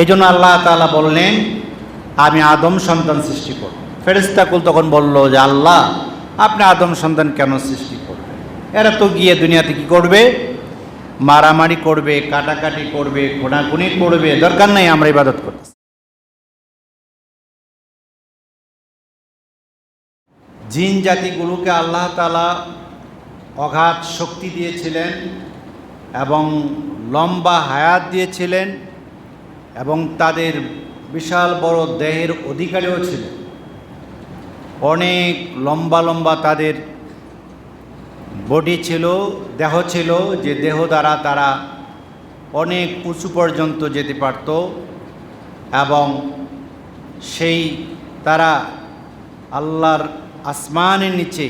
এই জন্য আল্লাহ তালা বললেন, আমি আদম সন্তান সৃষ্টি করব। ফেরেস্তাকুল তখন বলল যে, আল্লাহ, আপনি আদম সন্তান কেন সৃষ্টি করবেন? এরা তো গিয়ে দুনিয়াতে কি করবে? মারামারি করবে, কাটাকাটি করবে, খুনাখুনি করবে, দরকার নাই, আমরা ইবাদত করতেছি। জিন জাতিগুলোকে আল্লাহ তালা অগাধ শক্তি দিয়েছিলেন এবং লম্বা হায়াত দিয়েছিলেন। এবং তাদের বিশাল বড় দেহের অধিকারীও ছিল অনেক লম্বা লম্বা তাদের বডি ছিল, দেহ ছিল, যে দেহ দ্বারা তারা অনেক উঁচু পর্যন্ত যেতে পারত এবং সেই তারা আল্লাহর আসমানের নিচে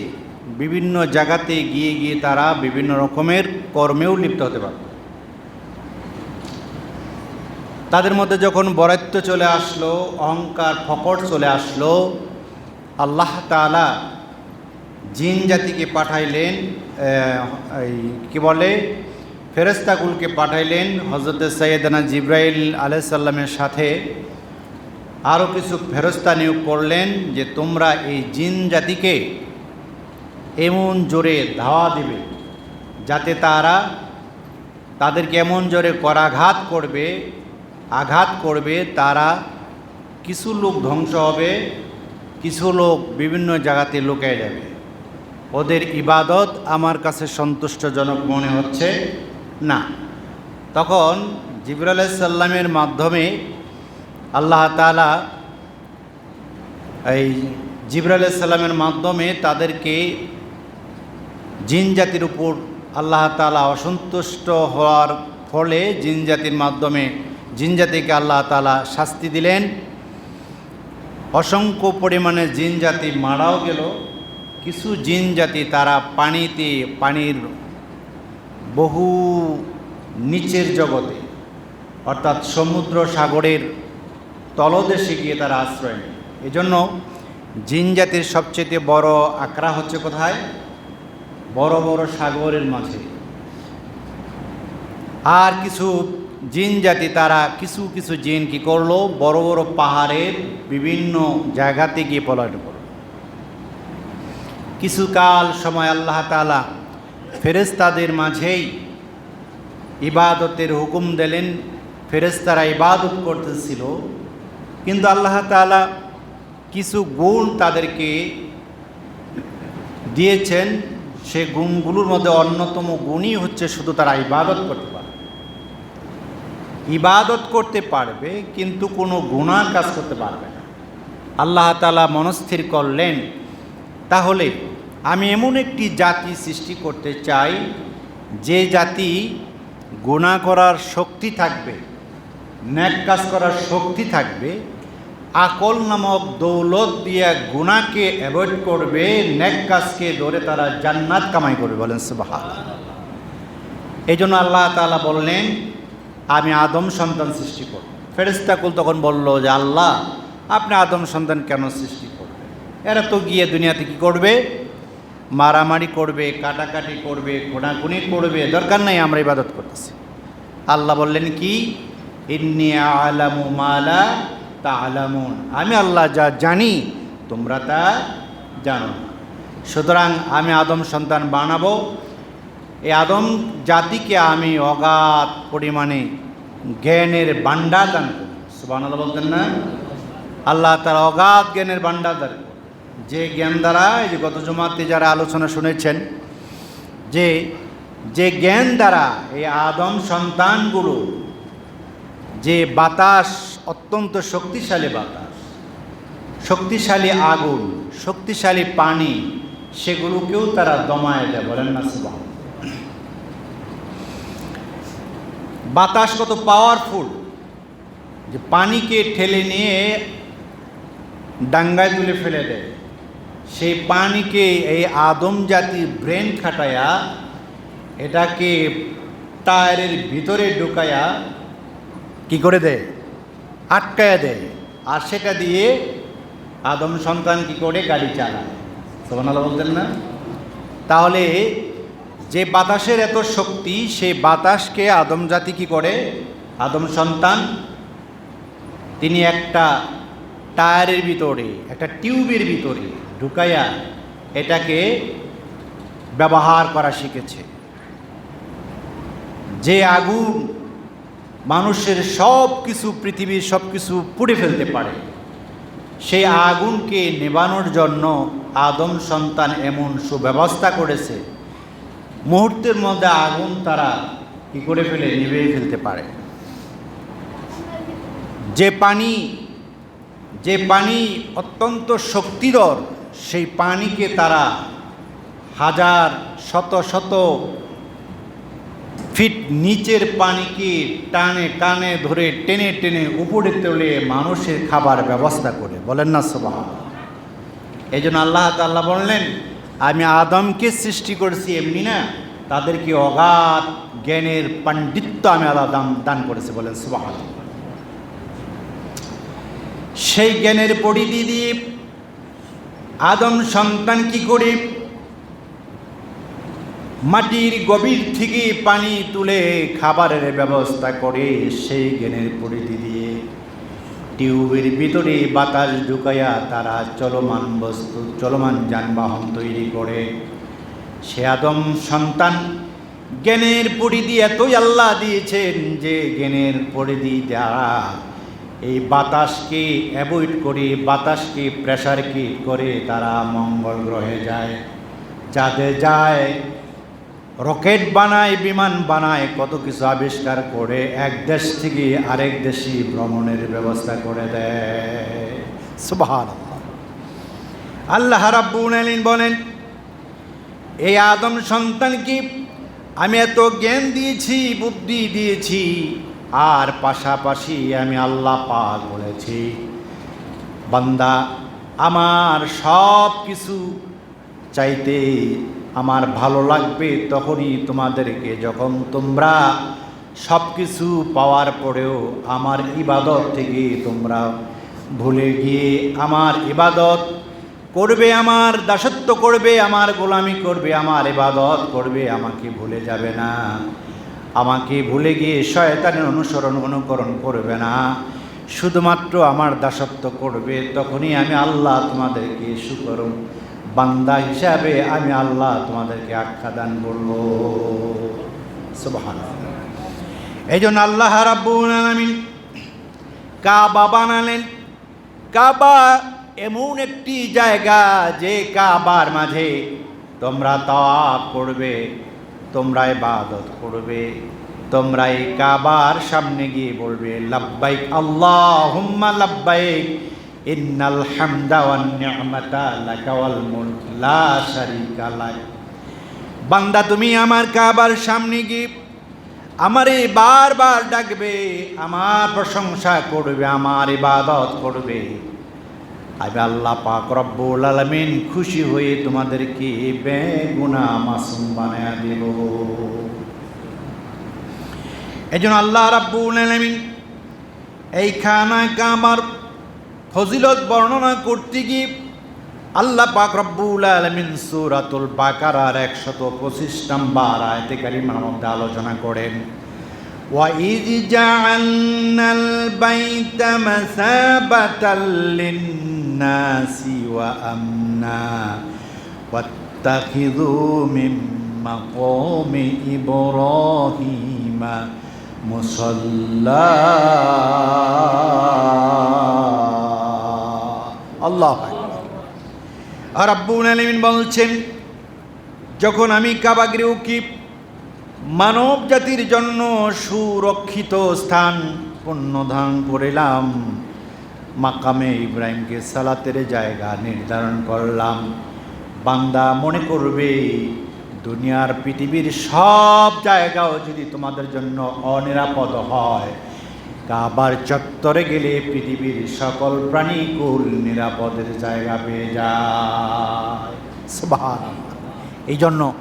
বিভিন্ন জায়গাতে গিয়ে গিয়ে তারা বিভিন্ন রকমের কর্মেও লিপ্ত হতে পারত। তাদের মধ্যে যখন বরাত্ব চলে আসলো, অহংকার ফকট চলে আসলো, আল্লাহ তাআলা জিন জাতিকে পাঠাইলেন এই কি বলে ফেরেস্তাকুলকে পাঠাইলেন হজরত সৈয়দনা জিব্রাইল আলাইসাল্লামের সাথে। আরও কিছু ফেরস্তা নিয়োগ করলেন যে তোমরা এই জিন জাতিকে এমন জোরে ধাওয়া দেবে যাতে তারা তাদেরকে এমন জোরে করাঘাত করবে আঘাত করবে, তারা কিছু লোক ধ্বংস হবে, কিছু লোক বিভিন্ন জায়গাতে লুকিয়ে যাবে। ওদের ইবাদত আমার কাছে সন্তুষ্টজনক মনে হচ্ছে না। তখন জিবর আলাইসাল্লামের মাধ্যমে আল্লাহ তালা এই জিবর আলাইসাল্লামের মাধ্যমে তাদেরকে জিন জাতির উপর আল্লাহ তালা অসন্তুষ্ট হওয়ার ফলে জিন জাতির মাধ্যমে জিন জাতিকে আল্লাহ তালা শাস্তি দিলেন। অসংখ্য পরিমাণে জিন জাতি মারাও গেল। কিছু জিন জাতি তারা পানিতে, পানির বহু নিচের জগতে, অর্থাৎ সমুদ্র সাগরের তলদেশে গিয়ে তারা আশ্রয় নেয়। এজন্য জিন জাতির সবচেয়ে বড় আকড়া হচ্ছে কোথায়? বড় বড় সাগরের মাঝে। আর কিছু জিন জাতি তারা কিছু কিছু জিন কি করল? বড় বড় পাহাড়ের বিভিন্ন জায়গাতে গিয়ে পলায়ন করল। কিছুকাল সময় আল্লাহ তালা ফেরেস্তাদের মাঝেই ইবাদতের হুকুম দিলেন। ফেরেস্তারা ইবাদত করতেছিল। কিন্তু আল্লাহ তালা কিছু গুণ তাদেরকে দিয়েছেন। সে গুণগুলোর মধ্যে অন্যতম গুণই হচ্ছে শুধু তারা ইবাদত করতে পারে। ইবাদত করতে পারবে, কিন্তু কোনো গুণার কাজ করতে পারবে না। আল্লাহ তালা মনস্থির করলেন, তাহলে আমি এমন একটি জাতি সৃষ্টি করতে চাই, যে জাতি গুণা করার শক্তি থাকবে, ন্যাক কাজ করার শক্তি থাকবে, আকল নামক দৌলত দিয়ে গুণাকে অ্যাভয়েড করবে, ন্যাক কাজকে ধরে তারা জান্নাত কামাই করবে বলেন সুবাহান এই জন্য আল্লাহ তালা বললেন আমি আদম সন্তান সৃষ্টি করব। ফেরেস্তাকুল তখন বলল যে, আল্লাহ, আপনি আদম সন্তান কেন সৃষ্টি করবেন? এরা তো গিয়ে দুনিয়াতে কি করবে? মারামারি করবে, কাটাকাটি করবে খুনাখুনি করবে, দরকার নাই আমরা ইবাদত করতেছি। আল্লাহ বললেন কি? ইন্নি আলামু মালা তা আলামুন আমি আল্লাহ যা জানি, তোমরা তা জানো সুতরাং আমি আদম সন্তান বানাবো এই আদম জাতিকে আমি অগাধ পরিমাণে জ্ঞানের ভাণ্ডার দান করি বলতেন না? আল্লাহ তার অগাধ জ্ঞানের ভাণ্ডার দান যে জ্ঞান দ্বারা, এই যে গত জমাতে যারা আলোচনা শুনেছেন, যে যে জ্ঞান দ্বারা এই আদম সন্তানগুলো যে বাতাস, অত্যন্ত শক্তিশালী বাতাস, শক্তিশালী আগুন, শক্তিশালী পানি, সেগুলোকেও তারা দমায় দেয়। বলেন না সুবাহ বাতাস কত পাওয়ারফুল যে পানিকে ঠেলে নিয়ে ডাঙ্গায় তুলে ফেলে দেয়। সেই পানিকে এই আদম জাতির ব্রেন খাটায়া, এটাকে টায়ারের ভিতরে ঢুকায়া কি করে দেয়? আটকায়া দেয়। আর সেটা দিয়ে আদম সন্তান কি করে? গাড়ি চালায়। সোমান বলতেন না? তাহলে যে বাতাসের এত শক্তি সেই বাতাসকে আদম জাতি কি করে? আদম সন্তান। তিনি একটা টায়ারের ভিতরে, একটা টিউবের ভিতরে ঢুকাইয়া এটাকে ব্যবহার করা শিখেছে। যে আগুন মানুষের সব কিছু পৃথিবীর সব কিছু পুড়ে ফেলতে পারে, সেই আগুনকে নেবানোর জন্য আদম সন্তান এমন সুব্যবস্থা করেছে মুহূর্তের মধ্যে আগুন তারা কি করে ফেলে? নিভে ফেলতে পারে। যে পানি যে পানি অত্যন্ত শক্তিধর, সেই পানিকে তারা হাজার, শত শত ফিট নিচের পানিকে টানে টানে, ধরে, টেনে টেনে উপরে তোলে মানুষের খাবার ব্যবস্থা করে। বলেন না সবাহ এই জন্য আল্লাহ তাল্লাহ বললেন আমি আদমকে সৃষ্টি করেছি এমনি না, তাদেরকে অগাধ জ্ঞানের পাণ্ডিত্য আমি আল্লাহ দান দান করেছি বলেন সুবাহ সেই জ্ঞানের পরিধি দিয়ে আদম সন্তান কি করে? মাটির গভীর থেকে পানি তুলে খাবারের ব্যবস্থা করে সেই জ্ঞানের পরিধি দিয়ে টিউবের ভিতরে বাতাস ঢুকাইয়া তারা চলমান বস্তু, চলমান যানবাহন তৈরি করে। সে আদম সন্তান জ্ঞানের পরিধি এতই আল্লাহ দিয়েছেন যে জ্ঞানের পরিধি দ্বারা এই বাতাসকে অ্যাভয়েড করে, বাতাসকে প্রেশারকে করে তারা মঙ্গল গ্রহে যায়। চাঁদে যায় রকেট বানায়, বিমান বানায়, কত কিছু আবিষ্কার করে এক দেশ থেকে আরেক দেশে ভ্রমণের ব্যবস্থা করে দেয়। আল্লাহ রাব্বুল আলামিন বলেন, এই আদম সন্তানকে আমি এত জ্ঞান দিয়েছি, বুদ্ধি দিয়েছি, আর পাশাপাশি আমি আল্লাহ পাক বলেছি, বান্দা, আমার সব কিছু চাইতে আমার ভালো লাগবে তখনই তোমাদেরকে, যখন তোমরা সব কিছু পাওয়ার পরেও আমার ইবাদত থেকে তোমরা ভুলে গিয়ে আমার ইবাদত করবে, আমার দাসত্ব করবে, আমার গোলামি করবে, আমার ইবাদত করবে, আমাকে ভুলে যাবে না। আমাকে ভুলে গিয়ে শয়তানের অনুসরণ, অনুকরণ করবে না। শুধুমাত্র আমার দাসত্ব করবে, তখনই আমি আল্লাহ তোমাদেরকে সুকরম বান্দা হিসাবে আমি আল্লাহ তোমাদেরকে আখ্যা দান করব। সুবহান এই জন্য আল্লাহ রাব্বুল কাবা বানালেন। কাবা এমন একটি জায়গা যে কাবার মাঝে তোমরা তাওয়াফ করবে, তোমরা ইবাদত করবে, তোমরা এই কাবার সামনে গিয়ে বলবে, লাব্বাইক আল্লাহুম্মা লাব্বাইক ইন্নাল হামদা ওয়ান নি'মাতা মুলক, লা শারীকা লাক। বান্দা, তুমি আমার কাবার সামনে গিয়ে আমারে বারবার ডাকবে, আমার প্রশংসা করবে, আমার ইবাদত করবে। আমি আল্লাহ পাক রব্বুল আলামিন খুশি হয়ে তোমাদেরকে বেগুনা মাসুম বানায়া দেব। এই জন্য আল্লাহ রাব্বুল আলামিন এই খানা কামার ফজিলত বর্ণনা করতে গিয়ে আল্লাহ পাক রব্বুল আলামিন সূরাতুল বাকারার একশত পঁচিশ নম্বর আয়তে কারিমার মধ্যে আলোচনা করেন وإذ جعلنا البيت مثابة للناس وأمنا واتخذوا من مقام إبراهيم مصلى আল্লাহ আর আব্বুল আলমিন বলছেন, যখন আমি কাবাগৃহকে মানব জাতির জন্য সুরক্ষিত স্থান পুণ্যধান করিলাম, মাকামে ইব্রাহিমকে সালাতের জায়গা নির্ধারণ করলাম, বান্দা মনে করবে, দুনিয়ার পৃথিবীর সব জায়গাও যদি তোমাদের জন্য অনিরাপদ হয় কাবার চত্বরে গেলে পৃথিবীর সকল প্রাণীকুল নিরাপদের জায়গা পেয়ে যায়। এই জন্য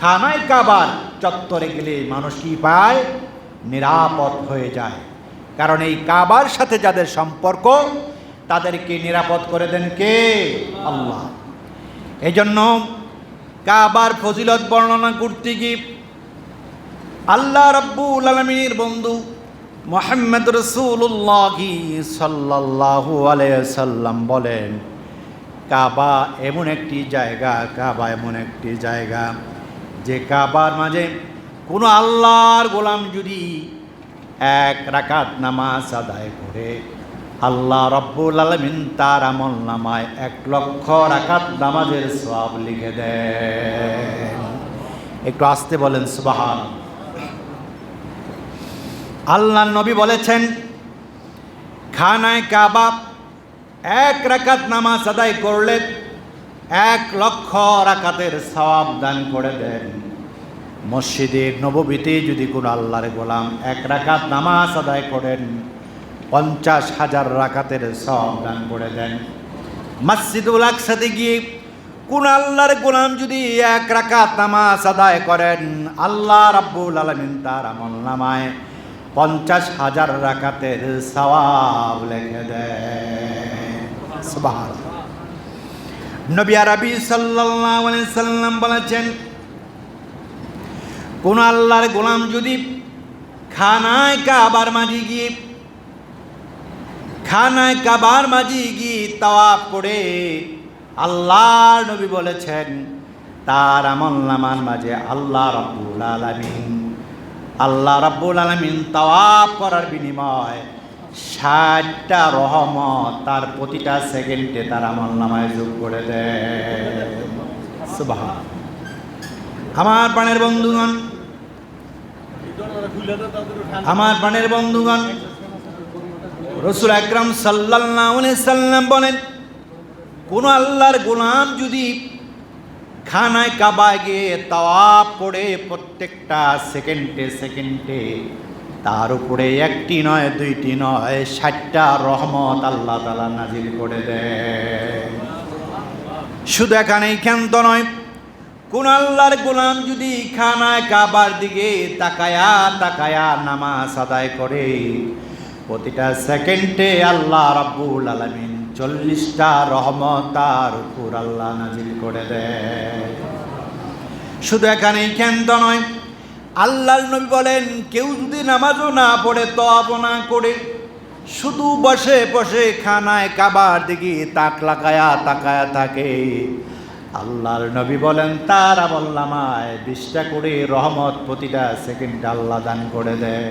খানায় কাবার চত্বরে গেলে মানুষ কি পায়? নিরাপদ হয়ে যায়। কারণ এই কাবার সাথে যাদের সম্পর্ক, তাদেরকে নিরাপদ করে দেন কে? আল্লাহ। এই জন্য কাবার ফজিলত বর্ণনা করতে গিয়ে আল্লাহ রব্বুল আলমিনের বন্ধু মোহাম্মদ রসুল্লাহ সাল্লাহু আলাইসাল্লাম বলেন, কাবা এমন একটি জায়গা, কাবা এমন একটি জায়গা, যে কাবার মাঝে কোনো আল্লাহর গোলাম যদি এক রাকাত নামাজ আদায় করে, আল্লাহ রব্বুল আলমিন তার আমল নামায় এক লক্ষ রাকাত নামাজের সব লিখে দেন। একটু আসতে বলেন সুবাহান আল্লাহ নবী বলেছেন, খানায় কাবাব এক রাকাত নামাজ আদায় করলে এক লক্ষ রাকাতের সওয়াব দান করে দেন। মসজিদে নববীতে যদি কোনো আল্লাহর গোলাম এক রাকাত নামাজ আদায় করেন, পঞ্চাশ হাজার রাকাতের সওয়াব দান করে দেন। মসজিদুল আকসাতে গিয়ে কোন আল্লাহর গোলাম যদি এক রাকাত নামাজ আদায় করেন, আল্লাহ রাব্বুল আলমিন তার আমল নামায় পঞ্চাশ হাজার রাকাতের সওয়াব লিখে সুবহানাল্লাহ। নবী আরবি সাল্লাম বলেছেন, কোন আল্লাহর গোলাম যদি খানায় কাবার মাঝি গিয়ে, খানায় কাবার মাঝি গিয়ে তাওয়াফ করে, আল্লাহর নবী বলেছেন, তার আমল নামার মাঝে আল্লাহ রাব্বুল আলামিন আল্লাহ রাব্বুল আলামিন তাওয়াফ করার বিনিময় ষাটটা রহমত তার প্রতিটা সেকেন্ডে তার আমল নামায় যোগ করে দেয়। আমার প্রাণের বন্ধুগণ, আমার প্রাণের বন্ধুগণ, রসুল আকরাম আলাইহি সাল্লাম বলেন, কোন আল্লাহর গোলাম যদি খানায় কাবায় গিয়ে তাওয়াপ প্রত্যেকটা সেকেন্ডে সেকেন্ডে, তার উপরে একটি নয়, দুইটি নয়, ষাটটা রহমত আল্লাহ তালা নাজিল করে দেয় শুধু এখানেই ক্ষান্ত নয়, কোন আল্লাহর গোলাম যদি খানায় কাবার দিকে তাকায়া তাকায়া নামাজ আদায় করে, প্রতিটা সেকেন্ডে আল্লাহ রাব্বুল আলামিন চল্লিশটা রহমত তার উপর আল্লাহ নাজিল করে দেয়। শুধু এখানেই কেন্দ্র নয় আল্লাহর নবী বলেন, কেউ যদি নামাজও না পড়ে তপ না করে, শুধু বসে বসে খানায় কাবার দিকে তাক লাগায়া তাকায়া থাকে। আল্লাহর নবী বলেন, তার আমল নামায় বিশটা করে রহমত প্রতিটা সেকেন্ড আল্লাহ দান করে দেয়।